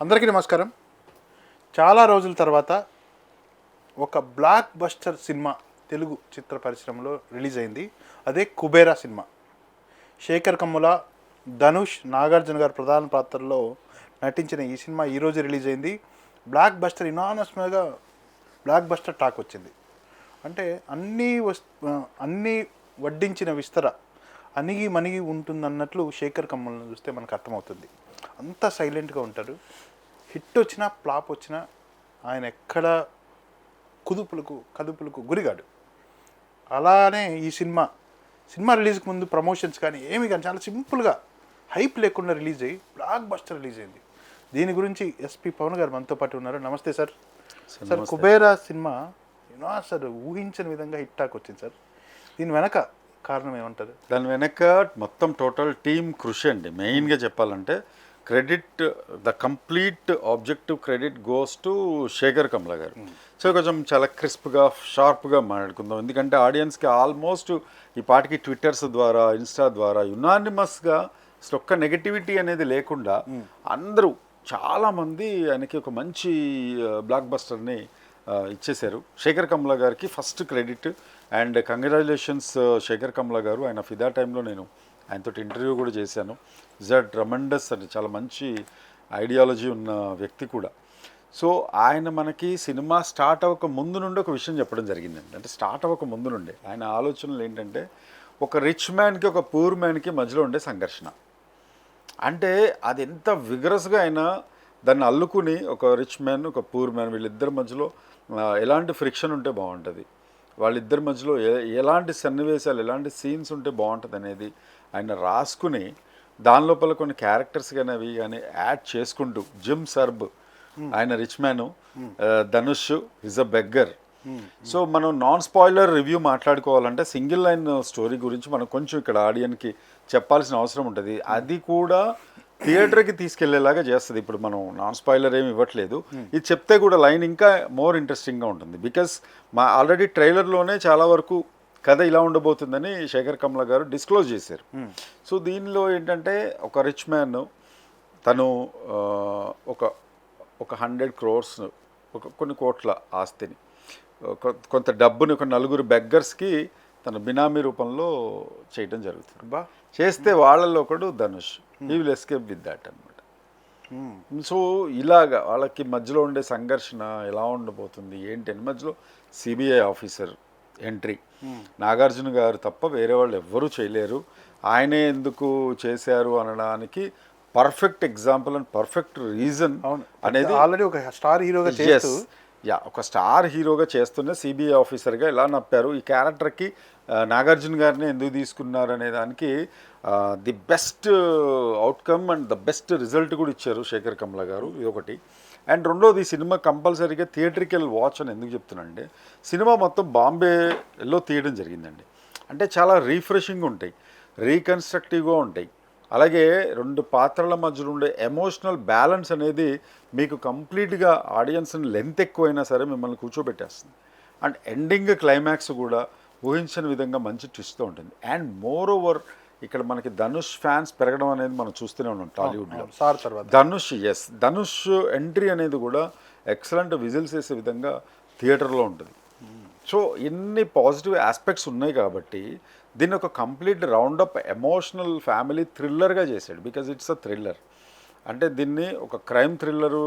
అందరికీ నమస్కారం. చాలా రోజుల తర్వాత ఒక బ్లాక్ బస్టర్ సినిమా తెలుగు చిత్ర పరిశ్రమలో రిలీజ్ అయింది. అదే కుబేరా సినిమా. శేఖర్ కమ్ముల ధనుష్ నాగార్జున గారు ప్రధాన పాత్రలో నటించిన ఈ సినిమా ఈరోజు రిలీజ్ అయింది. బ్లాక్ బస్టర్ ఇనానస్గా బ్లాక్ బస్టర్ టాక్ వచ్చింది. అంటే అన్నీ వస్ అన్నీ వడ్డించిన విస్తర అణిగి మణిగి ఉంటుందన్నట్లు శేఖర్ కమ్మల్ని చూస్తే మనకు అర్థమవుతుంది. అంత సైలెంట్గా ఉంటారు హిట్ వచ్చినా ఫ్లాప్ వచ్చినా ఆయన ఎక్కడ కుదుపులకు కదుపులకు గురిగాడు. అలానే ఈ సినిమా సినిమా రిలీజ్కి ముందు ప్రమోషన్స్ కానీ ఏమి కానీ చాలా సింపుల్గా హైప్ లేకుండా రిలీజ్ అయ్యి బ్లాక్ బస్టర్ రిలీజ్ అయింది. దీని గురించి ఎస్పి పవన్ గారు మనతో పాటు ఉన్నారు. నమస్తే sir. Sir Kubera cinema you know sir ఊహించని విధంగా హిట్ టాక్ వచ్చింది సార్. దీని వెనక కారణం ఏమంటారు? దాని వెనక మొత్తం టోటల్ టీమ్ కృషి అండి. మెయిన్గా చెప్పాలంటే credit the complete objective credit goes to Shekhar Kamala garu. So కొంచెం చాలా క్రిస్ప్గా షార్ప్గా మాట్లాడుకుందాం. ఎందుకంటే ఆడియన్స్కి ఆల్మోస్ట్ ఈ పాటికి ట్విట్టర్స్ ద్వారా ఇన్స్టా ద్వారా యునానిమస్గా అసలు ఒక్క నెగటివిటీ అనేది లేకుండా అందరూ చాలామంది ఆయనకి ఒక మంచి బ్లాక్ బస్టర్ని ఇచ్చేశారు. శేఖర్ కమల గారికి first credit. And congratulations Shekhar Kamala garu. ఆయన ఫిదా టైంలో నేను ఆయనతో ఇంటర్వ్యూ కూడా చేశాను. జడ్ రమండస్ అని చాలా మంచి ఐడియాలజీ ఉన్న వ్యక్తి కూడా. సో ఆయన మనకి సినిమా స్టార్ట్ అవ్వక ముందు నుండి ఒక విషయం చెప్పడం జరిగిందండి. అంటే స్టార్ట్ అవ్వక ముందు నుండే ఆయన ఆలోచనలు ఏంటంటే ఒక రిచ్ మ్యాన్కి ఒక పూర్ మ్యాన్కి మధ్యలో ఉండే సంఘర్షణ. అంటే అది ఎంత విగ్రస్గా అయినా దాన్ని అల్లుకుని ఒక రిచ్ మ్యాన్ ఒక పూర్ మ్యాన్ వీళ్ళిద్దరి మధ్యలో ఎలాంటి ఫ్రిక్షన్ ఉంటే బాగుంటుంది? వాళ్ళిద్దరి మధ్యలో ఎలాంటి సన్నివేశాలు ఎలాంటి సీన్స్ ఉంటే బాగుంటుంది అనేది ఆయన రాసుకుని దాని లోపల కొన్ని క్యారెక్టర్స్ కానీ అవి కానీ యాడ్ చేసుకుంటూ జిమ్ సర్బ్ ఆయన rich man Dhanush is a beggar so మనం నాన్ స్పాయిలర్ రివ్యూ మాట్లాడుకోవాలంటే సింగిల్ లైన్ స్టోరీ గురించి మనం కొంచెం ఇక్కడ ఆడియన్కి చెప్పాల్సిన అవసరం ఉంటుంది. అది కూడా థియేటర్కి తీసుకెళ్ళేలాగా చేస్తుంది. ఇప్పుడు మనం నాన్ స్పాయిలర్ ఏమి ఇవ్వట్లేదు. ఇది చెప్తే కూడా లైన్ ఇంకా మోర్ ఇంట్రెస్టింగ్గా ఉంటుంది. బికాస్ మా ఆల్రెడీ ట్రైలర్లోనే చాలా వరకు కథ ఇలా ఉండబోతుందని శేఖర్ కమల గారు డిస్క్లోజ్ చేశారు. సో దీనిలో ఏంటంటే ఒక రిచ్ మ్యాన్ తను ఒక ఒక హండ్రెడ్ క్రోర్స్ ఒక కొన్ని కోట్ల ఆస్తిని కొంత డబ్బుని ఒక నలుగురు బెగ్గర్స్కి తన బినామీ రూపంలో చేయటం జరుగుతుంది. బా. చేస్తే వాళ్ళలో ఒకడు Dhanush. He will escape with that అనమాట సో ఇలాగా వాళ్ళకి మధ్యలో ఉండే సంఘర్షణ ఎలా ఉండబోతుంది ఏంటి అని మధ్యలో సిబిఐ ఆఫీసర్ ఎంట్రీ. నాగార్జున గారు తప్ప వేరే వాళ్ళు ఎవ్వరూ చేయలేరు. ఆయనే ఎందుకు చేశారు అనడానికి perfect example and perfect reason అనేది ఆల్రెడీ ఒక స్టార్ హీరోగా చేస్తూ యా ఒక స్టార్ హీరోగా చేస్తున్న సిబిఐ ఆఫీసర్గా ఎలా నప్పారు. ఈ క్యారెక్టర్కి నాగార్జున గారిని ఎందుకు తీసుకున్నారు అనే దానికి the best outcome and the best result కూడా ఇచ్చారు శేఖర్ కమల గారు. ఇది ఒకటి. అండ్ రెండోది సినిమా కంపల్సరీగా థియేటర్కి వెళ్ళి వాచ్ అని ఎందుకు చెప్తున్నానండి సినిమా మొత్తం బాంబేలో తీయడం జరిగిందండి. అంటే చాలా రీఫ్రెషింగ్ ఉంటాయి రీకన్స్ట్రక్టివ్గా ఉంటాయి. అలాగే రెండు పాత్రల మధ్యలో ఉండే ఎమోషనల్ బ్యాలెన్స్ అనేది మీకు కంప్లీట్గా ఆడియన్స్ని లెంత్ ఎక్కువైనా సరే మిమ్మల్ని కూర్చోబెట్టేస్తుంది. అండ్ ఎండింగ్ క్లైమాక్స్ కూడా ఊహించని విధంగా మంచి ట్విస్ట్తో ఉంటుంది. అండ్ మోర్ ఓవర్ ఇక్కడ మనకి ధనుష్ ఫ్యాన్స్ పెరగడం అనేది మనం చూస్తూనే ఉన్నాం టాలీవుడ్లో. సార్ తర్వాత. ధనుష్ ఎస్ ధనుష్ ఎంట్రీ అనేది కూడా ఎక్సలెంట్ విజిల్స్ వేసే విధంగా థియేటర్లో ఉంటుంది. సో ఇన్ని పాజిటివ్ ఆస్పెక్ట్స్ ఉన్నాయి కాబట్టి దీన్ని ఒక కంప్లీట్ రౌండప్ ఎమోషనల్ ఫ్యామిలీ థ్రిల్లర్గా చేశాడు బికాజ్ ఇట్స్ అ థ్రిల్లర్ అంటే దీన్ని ఒక క్రైమ్ థ్రిల్లరు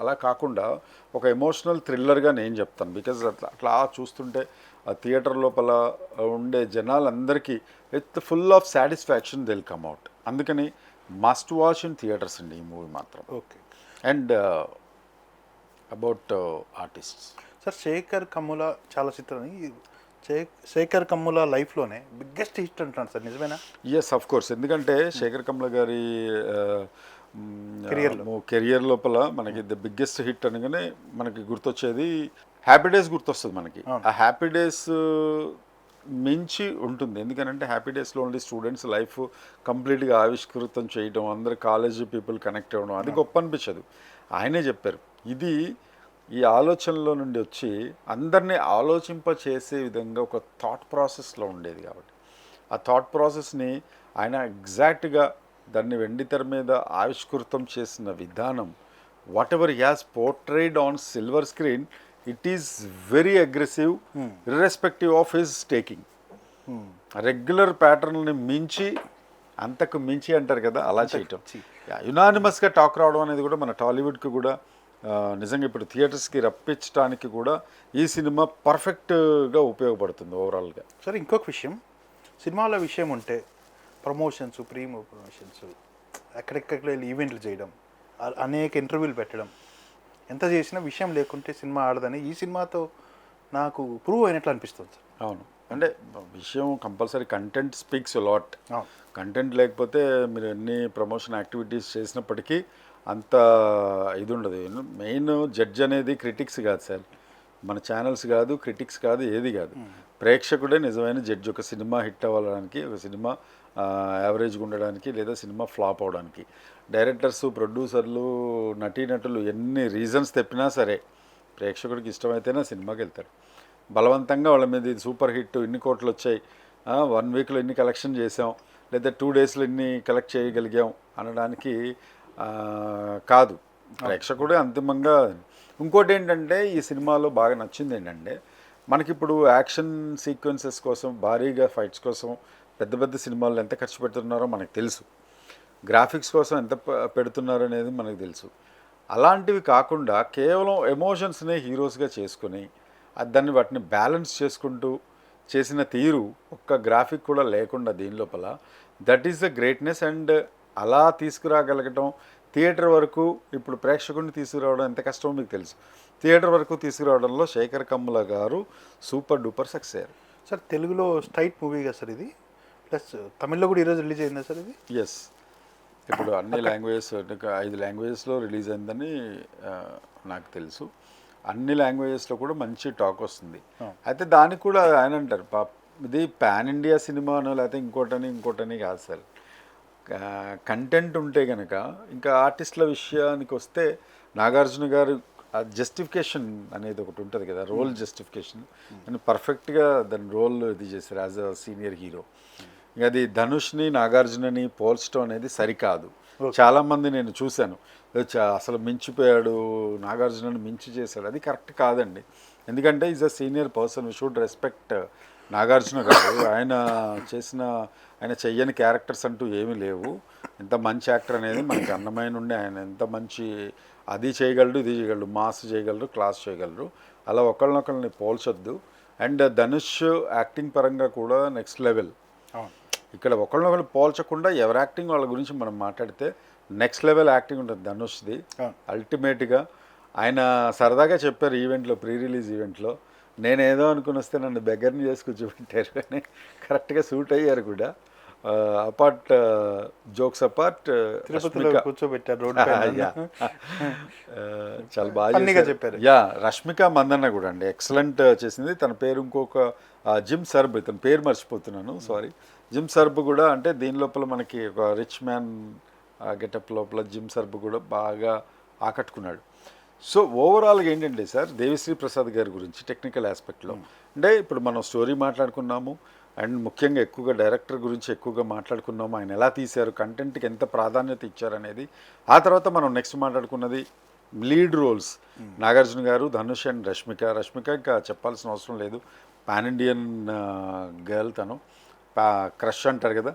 అలా కాకుండా ఒక ఎమోషనల్ థ్రిల్లర్గా నేను చెప్తాను. బికాజ్ అట్లా అట్లా చూస్తుంటే ఆ థియేటర్ లోపల ఉండే జనాలందరికీ with full of satisfaction Dil come out. అందుకని మస్ట్ వాచ్ ఇన్ థియేటర్స్ అండి ఈ మూవీ మాత్రం. Okay. And about artists sir Shekhar Kammula చాలా చిత్రం శేఖర్ కమ్ముల లైఫ్లోనే బిగ్గెస్ట్ హిట్ అంటున్నాడు సార్ నిజమేనా? ఎస్ అఫ్ కోర్స్ ఎందుకంటే శేఖర్ కమల గారి Career కెరియర్ లోపల మనకి ద బిగ్గెస్ట్ హిట్ అనగానే మనకి గుర్తొచ్చేది హ్యాపీ డేస్ గుర్తొస్తుంది మనకి. ఆ హ్యాపీ డేస్ మించి ఉంటుంది. ఎందుకంటే హ్యాపీ డేస్లో ఓన్లీ స్టూడెంట్స్ లైఫ్ కంప్లీట్గా ఆవిష్కృతం చేయడం అందరు కాలేజ్ పీపుల్ కనెక్ట్ అవ్వడం అది గొప్ప అనిపించదు. ఆయనే చెప్పారు. ఇది ఈ ఆలోచనలో నుండి వచ్చి అందరినీ ఆలోచింప చేసే విధంగా ఒక థాట్ ప్రాసెస్లో ఉండేది కాబట్టి. ఆ థాట్ ప్రాసెస్ని ఆయన ఎగ్జాక్ట్గా దాన్ని వెండి తెర మీద ఆవిష్కృతం చేసిన విధానం whatever has portrayed on silver screen it is very aggressive irrespective of his taking regular ప్యాటర్న్ని మించి అంతకు మించి అంటారు కదా అలా చేయటం. యునానిమస్గా టాక్ రావడం అనేది కూడా మన టాలీవుడ్కి కూడా నిజంగా ఇప్పుడు థియేటర్స్కి రప్పించడానికి కూడా ఈ సినిమా పర్ఫెక్ట్గా ఉపయోగపడుతుంది ఓవరాల్గా సరే ఇంకొక విషయం. సినిమాల విషయం ఉంటే ప్రమోషన్స్ ప్రీ ప్రమోషన్స్ ఎక్కడెక్కడికి వెళ్ళి ఈవెంట్లు చేయడం అనేక ఇంటర్వ్యూలు పెట్టడం ఎంత చేసినా విషయం లేకుంటే సినిమా ఆడదని ఈ సినిమాతో నాకు ప్రూవ్ అయినట్లు అనిపిస్తుంది సార్. అవును. అంటే విషయం compulsory content speaks lot. Content లేకపోతే మీరు ఎన్ని ప్రమోషన్ యాక్టివిటీస్ చేసినప్పటికీ అంత ఇది ఉండదు. మెయిన్ జడ్జ్ అనేది క్రిటిక్స్ కాదు సార్. మన ఛానల్స్ కాదు క్రిటిక్స్ కాదు ఏది కాదు. ప్రేక్షకుడే నిజమైన జడ్జ్ ఒక సినిమా హిట్ అవ్వడానికి ఒక సినిమా యావరేజ్గా ఉండడానికి లేదా సినిమా ఫ్లాప్ అవడానికి. డైరెక్టర్స్ ప్రొడ్యూసర్లు నటీనటులు ఎన్ని రీజన్స్ తెప్పినా సరే ప్రేక్షకుడికి ఇష్టమైతేనే సినిమాకి వెళ్తాడు బలవంతంగా వాళ్ళ మీద ఇది సూపర్ హిట్ ఇన్ని కోట్లు వచ్చాయి వన్ వీక్లో ఇన్ని కలెక్షన్ చేసాం లేదా టూ డేస్లో ఇన్ని కలెక్ట్ చేయగలిగాం అనడానికి కాదు. ప్రేక్షకుడే అంతిమంగా ఇంకోటి ఏంటంటే ఈ సినిమాలో బాగా నచ్చింది ఏంటంటే మనకిప్పుడు యాక్షన్ సీక్వెన్సెస్ కోసం భారీగా ఫైట్స్ కోసం పెద్ద పెద్ద సినిమాలు ఎంత ఖర్చు పెడుతున్నారో మనకు తెలుసు. గ్రాఫిక్స్ కోసం ఎంత పెడుతున్నారో పెడుతున్నారు అనేది మనకు తెలుసు. అలాంటివి కాకుండా కేవలం ఎమోషన్స్నే హీరోస్గా చేసుకుని దాన్ని వాటిని బ్యాలెన్స్ చేసుకుంటూ చేసిన తీరు ఒక్క గ్రాఫిక్ కూడా లేకుండా దీని లోపల. That is the greatness and అలా తీసుకురాగలగటం థియేటర్ వరకు ఇప్పుడు ప్రేక్షకుడిని తీసుకురావడం ఎంత కష్టమో మీకు తెలుసు. థియేటర్ వరకు తీసుకురావడంలో Shekhar Kammula garu super duper success అయ్యారు. సార్ తెలుగులో స్ట్రైట్ మూవీ కదా సార్ ఇది? ప్లస్ తమిళ్ళో కూడా ఈరోజు రిలీజ్ అయిందా సార్ ఇది? ఎస్ ఇప్పుడు అన్ని లాంగ్వేజెస్ ఐదు లాంగ్వేజెస్లో రిలీజ్ అయిందని నాకు తెలుసు. అన్ని లాంగ్వేజెస్లో కూడా మంచి టాక్ వస్తుంది. అయితే దానికి కూడా ఆయన అంటారు పా ఇది పాన్ ఇండియా సినిమానో లేకపోతే ఇంకోటని ఇంకోటని కాదు సార్. కంటెంట్ ఉంటే కనుక ఇంకా ఆర్టిస్టుల విషయానికి వస్తే నాగార్జున గారు జస్టిఫికేషన్ అనేది ఒకటి ఉంటుంది కదా రోల్ జస్టిఫికేషన్. అని పర్ఫెక్ట్గా దాని రోల్ ఇది చేశారు యాజ్ అ సీనియర్ హీరో అది ధనుష్ని నాగార్జునని పోల్చడం అనేది సరికాదు. చాలా మంది నేను చూశాను. అసలు మించిపోయాడు నాగార్జునని మించి చేశాడు అది కరెక్ట్ కాదండి. ఎందుకంటే is a senior person we should respect Nagarjuna garu. ఆయన చేసిన ఆయన చెయ్యని క్యారెక్టర్స్ అంటూ ఏమీ లేవు. ఎంత మంచి యాక్టర్ అనేది మనకి అన్నమైన ఉండే ఆయన. ఎంత మంచి అది చేయగలడు ఇది చేయగలడు మాస్ చేయగలరు క్లాస్ చేయగలరు. అలా ఒకళ్ళనొకళ్ళని పోల్చొద్దు. అండ్ ధనుష్ యాక్టింగ్ పరంగా కూడా నెక్స్ట్ లెవెల్ అవును. ఇక్కడ ఒకళ్ళనొకళ్ళు పోల్చకుండా ఎవరి యాక్టింగ్ వాళ్ళ గురించి మనం మాట్లాడితే నెక్స్ట్ లెవెల్ యాక్టింగ్ ఉంటుంది ధనుష్ది. అల్టిమేట్గా ఆయన సరదాగా చెప్పారు ఈవెంట్లో ప్రీ రిలీజ్ ఈవెంట్లో. నేను ఏదో అనుకుని వస్తే నన్ను బెగ్గర్ని చేసి కూర్చోబెట్టారు అని. కరెక్ట్గా సూట్ అయ్యారు కూడా. అపార్ట్ జోక్స్ అపార్ట్ తిరుపతిలో కూర్చోబెట్టారు రోడ్ చాలా బాగా. చెప్పారు. యా రష్మిక మందన్న కూడా అండి. ఎక్సలెంట్ చేసింది. తన పేరు ఇంకొక జిమ్ సర్బ్ ఇతని పేరు మర్చిపోతున్నాను సారీ జిమ్ సర్బ్ కూడా అంటే దీని లోపల మనకి ఒక రిచ్ మ్యాన్ గెటప్ లోపల జిమ్ సర్బ్ కూడా బాగా ఆకట్టుకున్నాడు. సో ఓవరాల్గా ఏంటంటే సార్ దేవిశ్రీ ప్రసాద్ గారి గురించి టెక్నికల్ ఆస్పెక్ట్లో అంటే ఇప్పుడు మనం స్టోరీ మాట్లాడుకున్నాము అండ్ ముఖ్యంగా ఎక్కువగా డైరెక్టర్ గురించి ఎక్కువగా మాట్లాడుకున్నాము ఆయన ఎలా తీశారు కంటెంట్కి ఎంత ప్రాధాన్యత ఇచ్చారనేది ఆ తర్వాత మనం next మాట్లాడుకున్నది lead roles Nagarjuna garu Dhanush and Rashmika. Rashmika ఇంకా చెప్పాల్సిన అవసరం లేదు. పాన్ ఇండియన్ గర్ల్ తను. క్రష్ అంటారు కదా.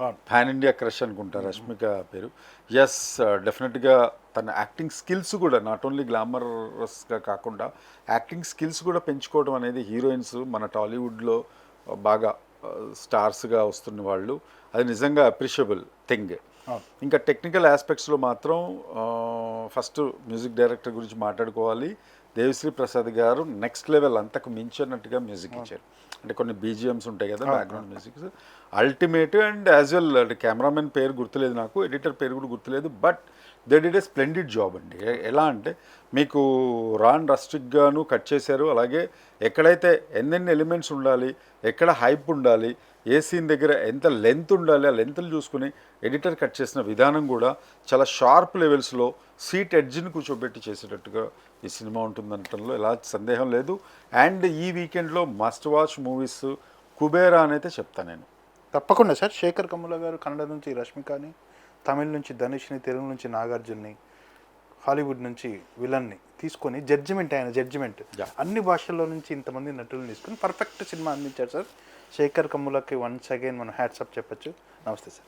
పాన్ ఇండియా క్రష్ అనుకుంటా రష్మిక పేరు. ఎస్ డెఫినెట్గా తన యాక్టింగ్ స్కిల్స్ కూడా నాట్ ఓన్లీ గ్లామరస్గా కాకుండా యాక్టింగ్ స్కిల్స్ కూడా పెంచుకోవడం అనేది హీరోయిన్స్ మన టాలీవుడ్లో బాగా స్టార్స్గా వస్తున్న వాళ్ళు. అది నిజంగా అప్రిషియబుల్ థింగ్. ఇంకా టెక్నికల్ ఆస్పెక్ట్స్లో మాత్రం ఫస్ట్ మ్యూజిక్ డైరెక్టర్ గురించి మాట్లాడుకోవాలి. దేవిశ్రీ ప్రసాద్ గారు నెక్స్ట్ లెవెల్ అంతకు మించినట్టుగా మ్యూజిక్ ఇచ్చారు. అంటే కొన్ని బీజిఎమ్స్ ఉంటాయి కదా background music ultimate and as well అంటే కెమెరామెన్ పేరు గుర్తులేదు నాకు ఎడిటర్ పేరు కూడా గుర్తులేదు but they did a splendid job అండి. ఎలా అంటే మీకు రాన్ రస్టిక్గాను కట్ చేశారు అలాగే ఎక్కడైతే ఎన్నెన్ని ఎలిమెంట్స్ ఉండాలి ఎక్కడ హైప్ ఉండాలి ఏ సీన్ దగ్గర ఎంత లెంత్ ఉండాలి ఆ లెంత్లు చూసుకుని ఎడిటర్ కట్ చేసిన విధానం కూడా చాలా షార్ప్ లెవెల్స్లో సీట్ ఎడ్జ్ని కూర్చోబెట్టి చేసేటట్టుగా ఈ సినిమా ఉంటుందనటంలో ఎలాంటి సందేహం లేదు. అండ్ ఈ వీకెండ్లో మస్ట్ వాచ్ మూవీస్ కుబేరా అని అయితే చెప్తాను నేను. తప్పకుండా సార్. శేఖర్ కమ్ముల గారు కన్నడ నుంచి రష్మికని తమిళ నుంచి ధనుష్ని తెలుగు నుంచి నాగార్జున్ని హాలీవుడ్ నుంచి విలన్ని తీసుకొని జడ్జిమెంట్ ఆయన జడ్జిమెంట్. అన్ని భాషల్లో నుంచి ఇంతమంది నటులను తీసుకొని పర్ఫెక్ట్ సినిమా అందించారు సార్. శేఖర్ కమ్ములకి వన్స్ అగైన్ మనం హ్యాట్సప్ చెప్పొచ్చు. నమస్తే సార్